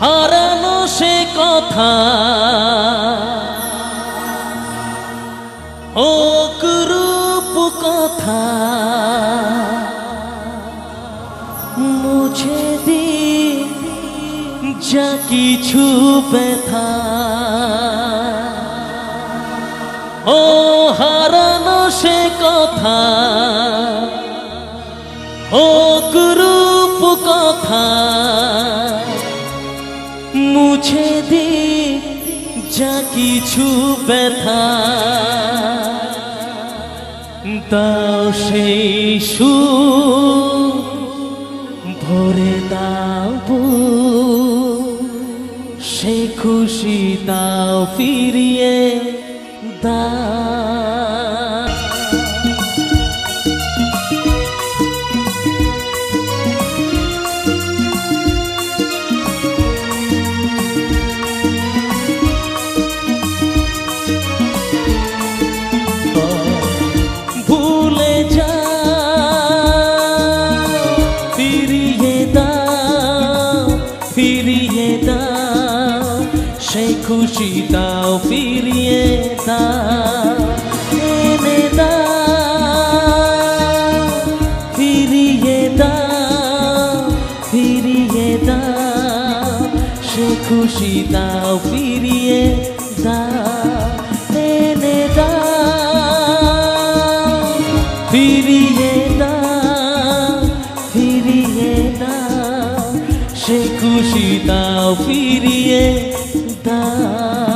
হারানো সে কথা। হোক কথা। মুছে দি যা কিছু ব্যথা। ও হারানো সে কথা। হোক রূপ কথা। মুছে দি, যা কিছু ব্যথা। দাও সেই সুর, ভরে দাও সে খুশি দাও ফিরিয়ে দাও। সেই খুশি দাও ফিরিয়ে এনে দাও ফিরিয়ে দাও ফিরিয়ে দাও সে খুশি দাও ফিরিয়ে দাও ফিরিয়ে দাও ফিরিয়ে দাও সে খুশি দাও ফিরিয়ে した。